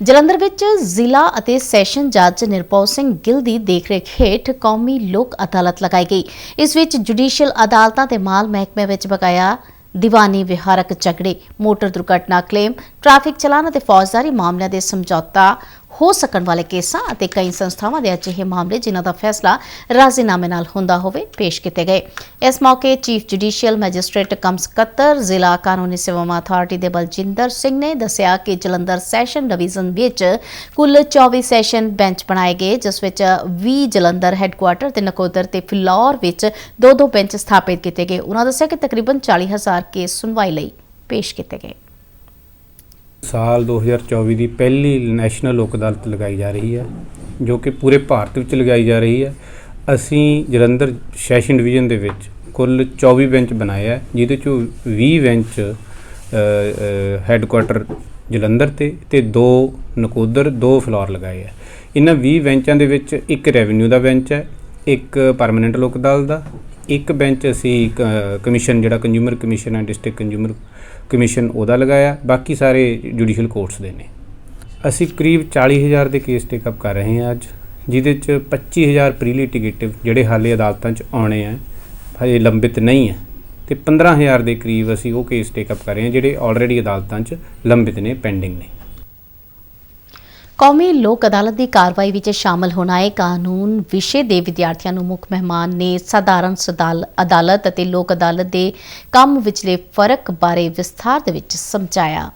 ਜਲੰਧਰ ਵਿੱਚ ਜ਼ਿਲ੍ਹਾ ਅਤੇ ਸੈਸ਼ਨ ਜੱਜ ਨਿਰਪਉ ਸਿੰਘ ਗਿੱਲ ਦੀ ਦੇਖਰੇਖ ਹੇਠ ਕੌਮੀ ਲੋਕ ਅਦਾਲਤ ਲਗਾਈ ਗਈ। ਇਸ ਵਿੱਚ ਜੁਡੀਸ਼ੀਅਲ ਅਦਾਲਤਾਂ ਤੇ ਮਾਲ ਮਹਿਕਮੇ ਵਿੱਚ ਬਕਾਇਆ ਦੀਵਾਨੀ ਵਿਹਾਰਕ ਝਗੜੇ, ਮੋਟਰ ਦੁਰਘਟਨਾ ਕਲੇਮ ਟ੍ਰੈਫਿਕ ਚਲਾਨ ਅਤੇ ਫੌਜਦਾਰੀ ਮਾਮਲਿਆਂ ਦੇ ਸਮਝੌਤਾ ਹੋ ਸਕਣ ਵਾਲੇ ਕੇਸਾਂ ਅਤੇ ਕਈ ਸੰਸਥਾਵਾਂ ਦੇ ਅਜਿਹੇ ਮਾਮਲੇ ਜਿਨ੍ਹਾਂ ਦਾ ਫੈਸਲਾ ਰਾਜ਼ੀਨਾਮੇ ਨਾਲ ਹੁੰਦਾ ਹੋਵੇ ਪੇਸ਼ ਕੀਤੇ ਗਏ। ਇਸ ਮੌਕੇ ਚੀਫ ਜੁਡੀਸ਼ੀਅਲ ਮੈਜਿਸਟ੍ਰੇਟ ਕਮ ਸਕੱਤਰ ਜ਼ਿਲ੍ਹਾ ਕਾਨੂੰਨੀ ਸੇਵਾਵਾਂ ਅਥਾਰਟੀ ਦੇ ਬਲਜਿੰਦਰ ਸਿੰਘ ਨੇ ਦੱਸਿਆ ਕਿ ਜਲੰਧਰ ਸੈਸ਼ਨ ਡਿਵੀਜ਼ਨ ਵਿੱਚ ਕੁੱਲ 24 ਸੈਸ਼ਨ ਬੈਂਚ ਬਣਾਏ ਗਏ, ਜਿਸ ਵਿੱਚ 20 ਜਲੰਧਰ ਹੈੱਡਕੁਆਟਰ ਤੇ ਨਕੋਦਰ ਤੇ ਫਿਲੌਰ ਵਿੱਚ ਦੋ ਦੋ ਬੈਂਚ ਸਥਾਪਿਤ ਕੀਤੇ ਗਏ। ਉਹਨਾਂ ਦੱਸਿਆ ਕਿ ਤਕਰੀਬਨ 40000 ਕੇਸ ਸੁਣਵਾਈ ਲਈ ਪੇਸ਼ ਕੀਤੇ ਗਏ। ਸਾਲ 2024 ਦੀ ਪਹਿਲੀ ਨੈਸ਼ਨਲ ਲੋਕ ਅਦਾਲਤ ਲਗਾਈ ਜਾ ਰਹੀ ਹੈ, ਜੋ ਕਿ ਪੂਰੇ ਭਾਰਤ ਵਿੱਚ ਲਗਾਈ ਜਾ ਰਹੀ ਹੈ। ਅਸੀਂ ਜਲੰਧਰ ਸੈਸ਼ਨ ਡਿਵੀਜ਼ਨ ਦੇ ਵਿੱਚ ਕੁੱਲ 24 ਬੈਂਚ ਬਣਾਏ ਹੈ, ਜਿਹਦੇ ਚੋਂ 20 ਬੈਂਚ ਹੈੱਡਕੁਆਟਰ ਜਲੰਧਰ ਤੇ ਤੇ ਦੋ ਨਕੋਦਰ, ਦੋ ਫਲੋਰ ਲਗਾਏ ਹੈ। ਇਹਨਾਂ 20 ਬੈਂਚਾਂ ਦੇ ਵਿੱਚ ਇੱਕ ਰੈਵਨਿਊ ਦਾ ਬੈਂਚ ਹੈ, ਇੱਕ ਪਰਮਨੈਂਟ ਲੋਕ ਅਦਾਲਤ ਦਾ, ਇੱਕ ਬੈਂਚ ਅਸੀਂ ਕ- ਕਮਿਸ਼ਨ, ਜਿਹੜਾ ਕੰਜ਼ਿਊਮਰ ਕਮਿਸ਼ਨ ਹੈ ਡਿਸਟ੍ਰਿਕਟ ਕੰਜ਼ਿਊਮਰ ਕਮਿਸ਼ਨ ਉਹਦਾ ਲਗਾਇਆ, ਬਾਕੀ ਸਾਰੇ ਜੁਡੀਸ਼ੀਅਲ ਕੋਰਟਸ ਦੇ ਨੇ। ਅਸੀਂ ਕਰੀਬ 40000 ਦੇ ਕੇਸ ਟੇਕ ਅਪ ਕਰ ਰਹੇ ਹਾਂ ਅੱਜ, ਜਿਹਦੇ ਚ 25000 ਪ੍ਰੀ ਲਿਟੀਗੇਟਿਵ ਜਿਹੜੇ ਹਾਲੇ ਅਦਾਲਤਾਂ ਚ ਆਉਣੇ ਆ, ਹਜੇ ਲੰਬਿਤ ਨਹੀਂ ਹੈ ਤੇ 15000 ਦੇ ਕਰੀਬ ਅਸੀਂ ਉਹ ਕੇਸ ਟੇਕ ਅਪ ਕਰ ਰਹੇ ਹਾਂ ਜਿਹੜੇ ਆਲਰੇਡੀ ਅਦਾਲਤਾਂ ਚ ਲੰਬਿਤ ਨੇ ਪੈਂਡਿੰਗ ਨੇ। ਕੌਮੀ ਲੋਕ ਅਦਾਲਤ ਦੀ ਕਾਰਵਾਈ ਵਿੱਚ ਸ਼ਾਮਲ ਹੋਣਾ ਹੈ ਕਾਨੂੰਨ ਵਿਸ਼ੇ ਦੇ ਵਿਦਿਆਰਥੀਆਂ ਨੂੰ ਮੁੱਖ ਮਹਿਮਾਨ ਨੇ ਸਧਾਰਨ ਸਦਾਲ- ਅਦਾਲਤ ਅਤੇ ਲੋਕ ਅਦਾਲਤ ਦੇ ਕੰਮ ਵਿਚਲੇ ਫ਼ਰਕ ਬਾਰੇ ਵਿਸਥਾਰ ਦੇ ਵਿੱਚ ਸਮਝਾਇਆ।